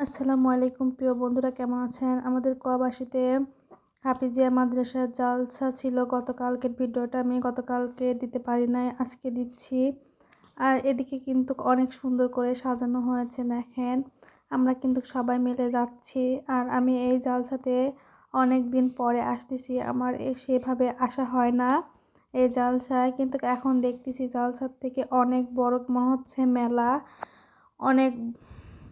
আসসালামু আলাইকুম, প্রিয় বন্ধুরা, কেমন আছেন? আমাদের কোয়াবাসীতে হাফিজিয়া মাদ্রাসার জালসা ছিল। গতকালকের ভিডিওটা আমি গতকালকে দিতে পারি নাই, আজকে দিচ্ছি। আর এদিকে কিন্তু অনেক সুন্দর করে সাজানো হয়েছে, দেখেন। আমরা কিন্তু সবাই মিলে যাচ্ছি। আর আমি এই জালসাতে অনেক দিন পরে আসতেছি, আমার সেভাবে আসা হয় না এই জালসায়। কিন্তু এখন দেখতেছি জালসার থেকে অনেক বড় মনে হচ্ছে মেলা, অনেক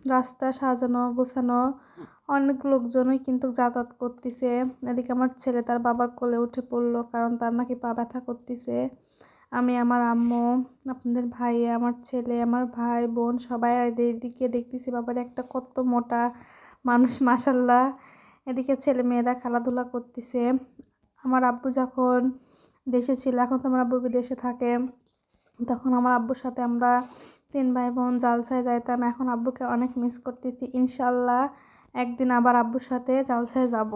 রাস্তা সাজানো, গোছানো। অনেক লোকজনই কিন্তু যাতায়াত করতেছে। এদিকে আমার ছেলে তার বাবার কোলে উঠে পড়ল কারণ তার নাকি পা ব্যথা করতেছে। আমি, আমার আম্মু, আপনাদের ভাই, আমার ছেলে, আমার ভাই, বোন সবাই এদিকে দেখতেছি বাবার একটা কত মোটা মানুষ মাসাল্লাহ এদিকে ছেলে মেয়েরা খেলাধুলা করতেছে। আমার আব্বু যখন দেশে ছিল, এখন তো আমার আব্বু বিদেশে থাকে। তখন আমার আব্বুর সাথে আমরা তিন ভাই বোন জালসায় যাইতাম। এখন আব্বুকে অনেক মিস করতেছি। ইনশাল্লাহ একদিন আবার আব্বুর সাথে জালসায় যাব।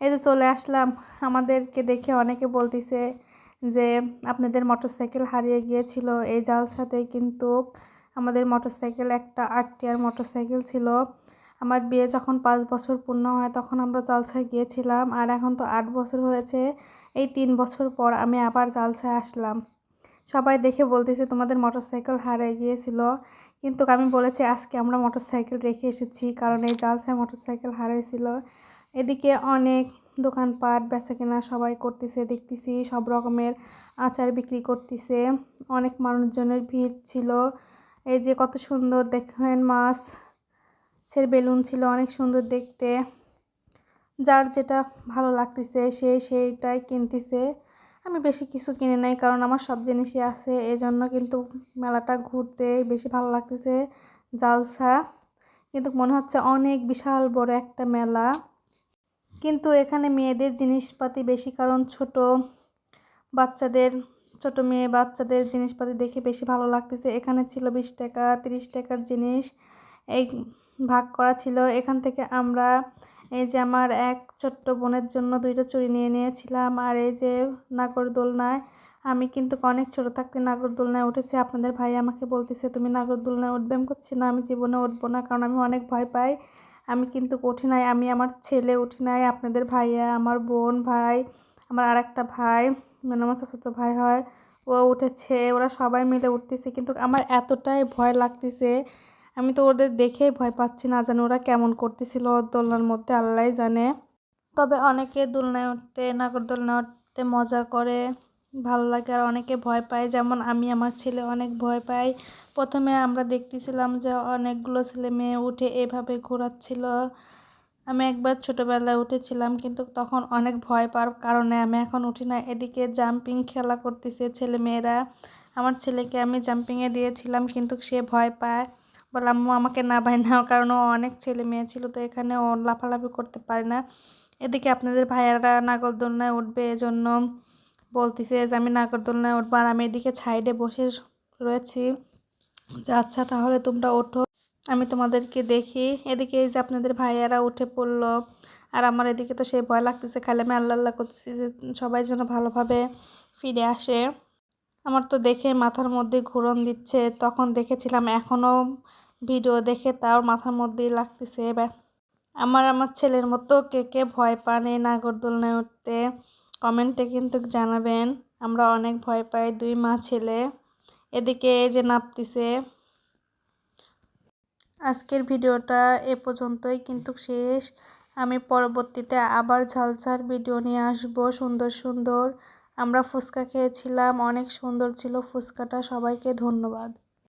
এই যে চলে আসলাম। আমাদেরকে দেখে অনেকে বলতেছে যে, আপনাদের মোটরসাইকেল হারিয়ে গিয়েছিল। এই জালসাতে কিন্তু আমাদের মোটরসাইকেল একটা আট টিয়ার মোটরসাইকেল ছিল। আমার বিয়ে যখন পাঁচ বছর পূর্ণ হয় তখন আমরা জালসায় গিয়েছিলাম। আর এখন তো আট বছর হয়েছে। এই তিন বছর পর আমি আবার জালসায় আসলাম। সবাই দেখে বলতেছে, তোমাদের মোটরসাইকেল হারিয়ে গিয়েছিল। কিন্তু আমি বলেছি, আজকে আমরা মোটরসাইকেল রেখে এসেছি, কারণ এই জালসায় মোটরসাইকেল হারিয়েছিল এদিকে অনেক দোকানপাট বেচা কেনা সবাই করতেছে, দেখতেছি সব রকমের আচার বিক্রি করতেছে। অনেক মানুষজনের ভিড় ছিল। এই যে কত সুন্দর দেখেন মাছ বেলুন ছিল অনেক সুন্দর দেখতে। যার যেটা ভালো লাগতেছে, সে সেইটাই কিনতেছে। আমি বেশি কিছু কিনে নাই, কারণ আমার সব জিনিসই আছে। এই জন্য কিন্তু মেলাটা ঘুরতে বেশি ভালো লাগতেছে জালসা। কিন্তু মনে হচ্ছে অনেক বিশাল বড় একটা মেলা। কিন্তু এখানে মেয়েদের জিনিসপাতি বেশি, কারণ ছোট বাচ্চাদের, ছোট মেয়ে বাচ্চাদের জিনিসপাতি দেখে বেশি ভালো লাগতেছে। এখানে ছিল বিশ টাকা, তিরিশ টাকার জিনিস। এই ভাগ করা ছিল। এখান থেকে আমরা এই যে আমার এক ছোট্ট বোনের জন্য দুইটা চুড়ি নিয়ে নিয়েছিলাম, আর এই যে নাগরদোলনায় আমি কিন্তু অনেক ছোটো থাকতে নাগরদোলনায় উঠেছি। আপনাদের ভাই আমাকে বলতেছে, তুমি নাগরদোলনায় উঠবে? আমি করছি না, আমি জীবনে উঠবো না, কারণ আমি অনেক ভয় পাই। আমি কিন্তু উঠি নাই, আমি আমার ছেলে উঠি নাই, আপনাদের ভাইয়া, আমার বোন ভাই, আমার আর একটা ভাই মানে আমার চাচাতো ভাই হয়, ও উঠেছে, ওরা সবাই মিলে উঠতেছে, কিন্তু আমার এতটাই ভয় লাগতেছে আমি তো ওদের দেখেই ভয় পাচ্ছি না জানি ওরা কেমন করতেছিল দোলনার মধ্যে আল্লাহ জানে। তবে অনেকে দোলনায় উঠতে নাগর নাগরদোলনায় উঠতে মজা করে, ভালো লাগে আর অনেকে ভয় পায়। যেমন আমি, আমার ছেলে অনেক ভয় পাই প্রথমে আমরা দেখতেছিলাম যে অনেকগুলো ছেলে মেয়ে উঠে এভাবে ঘোরাচ্ছিল। আমি একবার ছোটোবেলায় উঠেছিলাম, কিন্তু তখন অনেক ভয় পাওয়ার কারণে আমি এখন উঠি না। এদিকে জাম্পিং খেলা করতেছে ছেলে মেয়েরা। আমার ছেলেকে আমি জাম্পিংয়ে দিয়েছিলাম, কিন্তু সে ভয় পায়। বলে আম্মু আমাকে না ভাই নাও কারণ অনেক ছেলে মেয়ে ছিল, তো এখানে ও লাফালাফি করতে পারে না। এদিকে আপনাদের ভাইয়ারা নাগরদোলনায় উঠবে এজন্য বলতেছে যে, আমি নাগরদোলনায় উঠবো আর আমি এদিকে সাইডে বসে রয়েছি। যে আচ্ছা তাহলে তোমরা ওঠো, আমি তোমাদেরকে দেখি। এদিকে এই যে আপনাদের ভাইয়ারা উঠে পড়ল, আর আমার এদিকে তো সে ভয় লাগতেছে, খালি আমি আল্লাহ আল্লাহ করতেছি যে, সবাই যেন ভালোভাবে ফিরে আসে। আমার তো দেখে মাথার মধ্যে ঘুরন দিচ্ছে, তখন দেখেছিলাম এখনও ভিডিও দেখে তার মাথার মধ্যেই লাগতেছে এবার আমার আমার ছেলের মতো কে কে ভয় পান এই নাগরদোলনায় উঠতে? কমেন্টে কিন্তু জানাবেন, আমরা অনেক ভয় পাই দুই মা ছেলে। এদিকে যে নাপতিছে। আজকের ভিডিওটা এ পর্যন্তই কিন্তু শেষ। আমি পরবর্তীতে আবার ঝালঝাল ভিডিও নিয়ে আসব, সুন্দর সুন্দর। আমরা ফুচকা খেয়েছিলাম, অনেক সুন্দর ছিল ফুচকাটা। সবাইকে ধন্যবাদ।